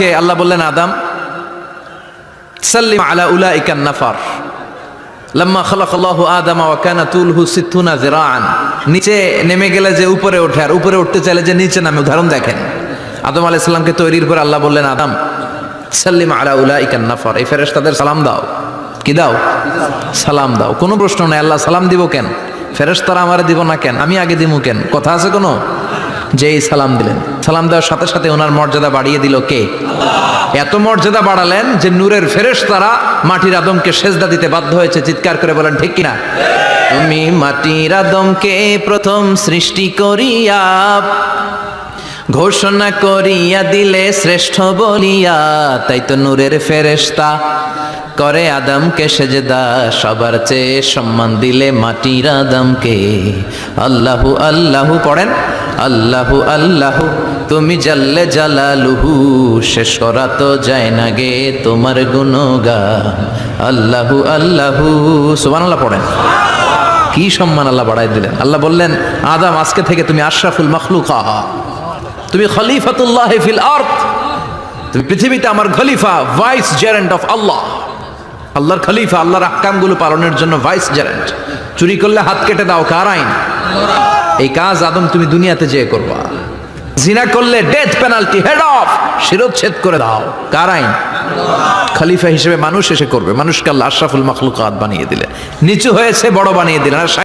আল্লাহ বললেন, আদম, সাল্লিম আলা উলাইকান নাফার। লাম্মা খালাকাল্লাহু আদামা ওয়া কানা তুলহু সিত্তুনা যিরাআন। নিচে নেমে গেলে যে উপরে ওঠে, আর উপরে উঠতে চাইলে যে নিচে নামে, উদাহরণ দেখেন। আদম আলাইহিস সালামকে তৈরির পর আল্লাহ বললেন, আদম, সাল্লিম আলা উলাইকান নাফার। এই ফেরেশতাদের সালাম দাও। কি দাও? সালাম দাও। কোনো প্রশ্ন নাই, আল্লাহ সালাম দিব কেন? ফেরেশতারা আমারে দিব না কেন? আমি আগে দিব কেন? কথা আছে কোনো? যেই সালাম দিলেন। সালাম দেওয়ার সাথে সাথে ওনার মর্যাদা বাড়িয়ে দিল কে? এত মর্যাদা বাড়ালেন যে নূরের ফেরেশ তারা মাটির আদমকে সেজদা দিতে বাধ্য হয়েছে, চিৎকার করে বলেন, ঠিক কিনা? তুমি মাটির আদমকে প্রথম সৃষ্টি করিয়া, ঘোষণা করিয়া দিলে শ্রেষ্ঠ বলিয়া, তাই তো নূরের ফেরেশতা করে আদমকে সেজদা, সবার চেয়ে সম্মান দিলে মাটির আদমকে। আল্লাহু আল্লাহু, পড়েন? আল্লাহু আল্লাহু, তুমি জাল্লে জালালুহু, শেষ করা তো যায় না গে তোমার গুণগা আল্লাহু আল্লাহু, সুবহানাল্লাহ পড়েন। কি সম্মান আল্লাহ বাড়াই দিলেন? আল্লাহ বললেন, আদম, আজকে থেকে তুমি আশরাফুল মখলুকা। তুমি খলিফাতুল্লাহ ফিল আরদ। তুমি পৃথিবীতে আমার খলিফা, ভাইস জেরেন্ট অফ আল্লাহ। আল্লাহর খলিফা, আল্লাহর আহকামগুলো পালনের জন্য ভাইস জেরেন্ট চুরি করলে হাত কেটে দাও, কার আইন? এই কাজ আদম তুমি দুনিয়াতে যেয়ে করবা। জিনা করলে ডেথ পেনাল্টি হেড অফ শিরোচ্ছেদ করে দাও। কার আইন? খলিফা হিসেবে মানুষ এসে করবে। মানুষকে আল্লাহ আশরাফুল মখলুকাত বানিয়ে দিলে নিচু হয়েছে, বড় বানিয়ে দিলেন।